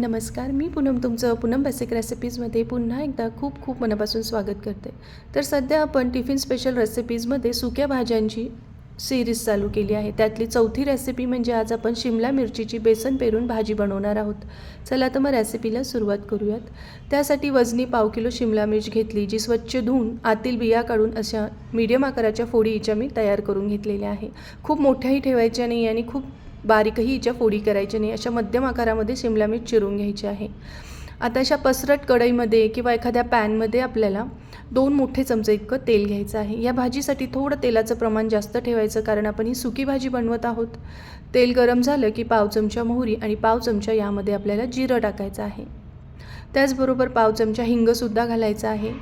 नमस्कार मी पूनम तुमचं पूनम बेसिक रेसिपीजमध्ये पुन्हा एकदा खूप खूप मनापासून स्वागत करते. तर सध्या आपण टिफिन स्पेशल रेसिपीजमध्ये सुक्या भाज्यांची सिरीज चालू केली आहे. त्यातली चौथी रेसिपी म्हणजे आज आपण शिमला मिरचीची बेसन पेरून भाजी बनवणार आहोत. चला तर मग रेसिपीला सुरुवात करूयात. त्यासाठी वजनी पाव किलो शिमला मिरच घेतली जी स्वच्छ धुवून आतील बिया काढून अशा मीडियम आकाराच्या फोडी हिच्या मी तयार करून घेतलेल्या आहे. खूप मोठ्याही ठेवायच्या नाही आणि खूप बारीकही हिच्या फोडी करायच्या नाही. अशा मध्यम आकारामध्ये शिमला मिर्च चिरून घ्यायची आहे. आता अशा पसरट कढईमध्ये किंवा एखाद्या पॅनमध्ये आपल्याला दोन मोठे चमचे इतकं तेल घ्यायचं आहे. या भाजीसाठी थोडं तेलाचं प्रमाण जास्त ठेवायचं कारण आपण ही सुकी भाजी बनवत आहोत. तेल गरम झालं की पाव चमचा मोहरी आणि पाव चमचा यामध्ये आपल्याला जिरं टाकायचं आहे. त्याचबरोबर पाव चमचा हिंगसुद्धा घालायचा आहे.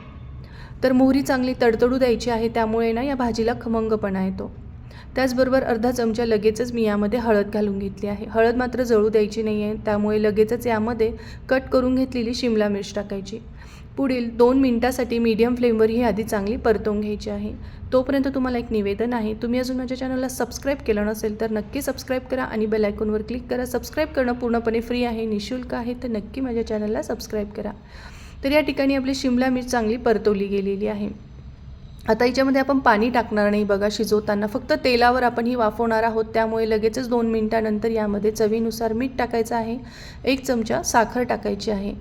तर मोहरी चांगली तडतडू द्यायची आहे त्यामुळे ना या भाजीला खमंगपणा येतो. त्याचबरोबर अर्धा चमचा लगेचच मी यामध्ये हळद घालून घेतली आहे. हळद मात्र जळू द्यायची नाही आहे त्यामुळे लगेचच यामध्ये कट करून घेतलेली शिमला मिर्च टाकायची. पुढील दोन मिनटासाठी मीडियम फ्लेमवर ही आधी चांगली परतवून घ्यायची आहे. तोपर्यंत तुम्हाला एक निवेदन आहे. तुम्ही अजून माझ्या चॅनलला सबस्क्राईब केलं नसेल तर नक्की सबस्क्राईब करा आणि बेल आयकॉनवर क्लिक करा. सबस्क्राईब करणं पूर्णपणे फ्री आहे निशुल्क आहे तर नक्की माझ्या चॅनलला सबस्क्राईब करा. तर या ठिकाणी आपली शिमला मिर्च चांगली परतवली गेलेली आहे. आता याच्यामध्ये आपण पाणी टाकणार नाही. बघा शिजवताना फक्त तेलावर आपण ही वाफवणार आहोत. त्यामुळे लगेचच दोन मिनटानंतर यामध्ये चवीनुसार मीठ टाकायचं आहे. एक चमचा साखर टाकायची आहे.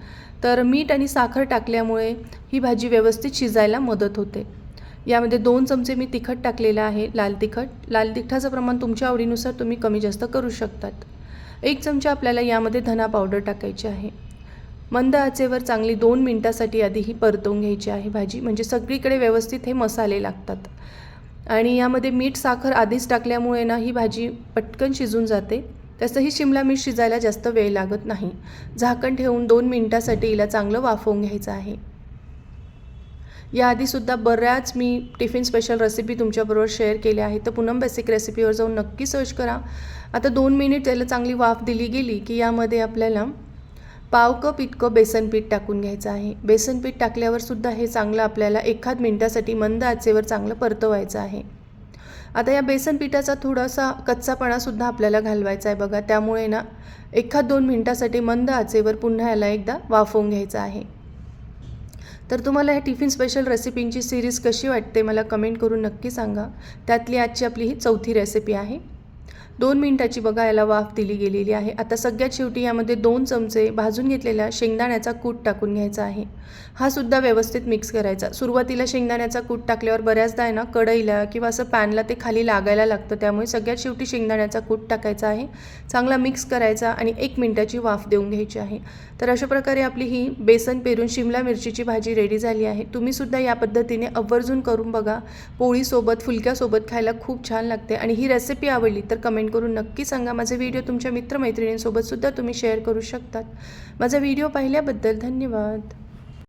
तर मीठ आणि साखर टाकल्यामुळे ही भाजी व्यवस्थित शिजायला मदत होते. यामध्ये दोन चमचे मी तिखट टाकलेलं आहे लाल तिखट. लाल तिखटाचं प्रमाण तुमच्या आवडीनुसार तुम्ही कमी जास्त करू शकतात. एक चमचा आपल्याला यामध्ये धना पावडर टाकायची आहे. मंद आचेवर चांगली दोन मिनटासाठी आधी ही परतवून घ्यायची आहे भाजी. म्हणजे सगळीकडे व्यवस्थित हे मसाले लागतात. आणि यामध्ये मीठ साखर आधीच टाकल्यामुळे ना ही भाजी पटकन शिजून जाते. तसंही शिमला मिर्च शिजायला जास्त वेळ लागत नाही. झाकण ठेवून दोन मिनटासाठी हिला चांगलं वाफवून घ्यायचं आहे. याआधीसुद्धा बऱ्याच मी टिफिन स्पेशल रेसिपी तुमच्याबरोबर शेअर केल्या आहेत. तर पूनम बेसिक रेसिपीवर जाऊन नक्की सर्च करा. आता दोन मिनिट त्याला चांगली वाफ दिली गेली की यामध्ये आपल्याला पाव कप इतकं बेसन पीठ टाकून घ्यायचं आहे. बेसन पीठ टाकल्यावर सुद्धा हे चांगलं आपल्याला एखाद मिनटासाठी मंद आचेवर चांगलं परतवायचं आहे. आता या बेसन पिठाचा थोडासा कच्चापणासुद्धा आपल्याला घालवायचा आहे बघा. त्यामुळे ना एखाद दोन मिनटासाठी मंद आचेवर पुन्हा याला एकदा वाफवून घ्यायचं आहे. तर तुम्हाला ह्या टिफिन स्पेशल रेसिपींची सिरीज कशी वाटते मला कमेंट करून नक्की सांगा. त्यातली आजची आपली ही चौथी रेसिपी आहे. दोन मिनटाची बघा याला वाफ दिली गेलेली आहे. आता सगळ्यात शेवटी यामध्ये दोन चमचे भाजून घेतलेला शेंगदाण्याचा कूट टाकून घ्यायचा आहे. हा सुद्धा व्यवस्थित मिक्स करायचा. सुरुवातीला शेंगदाण्याचा कूट टाकल्यावर बऱ्याचदा आहे ना कढईला किंवा असं पॅनला ते खाली लागायला लागतं. त्यामुळे सगळ्यात शेवटी शेंगदाण्याचा कूट टाकायचा आहे. चांगला मिक्स करायचा आणि एक मिनटाची वाफ देऊन घ्यायची आहे. तर अशा प्रकारे आपली ही बेसन पेरून शिमला मिरचीची भाजी रेडी झाली आहे. तुम्हीसुद्धा या पद्धतीने आवर्जून करून बघा. पोळीसोबत फुलक्यासोबत खायला खूप छान लागते आणि ही रेसिपी आवडली तर कमेंट करून नक्की सांगा. माझे व्हिडिओ तुमच्या मित्रमैत्रिणींसोबतसुद्धा तुम्ही शेअर करू शकतात. माझा व्हिडिओ पाहिल्याबद्दल धन्यवाद.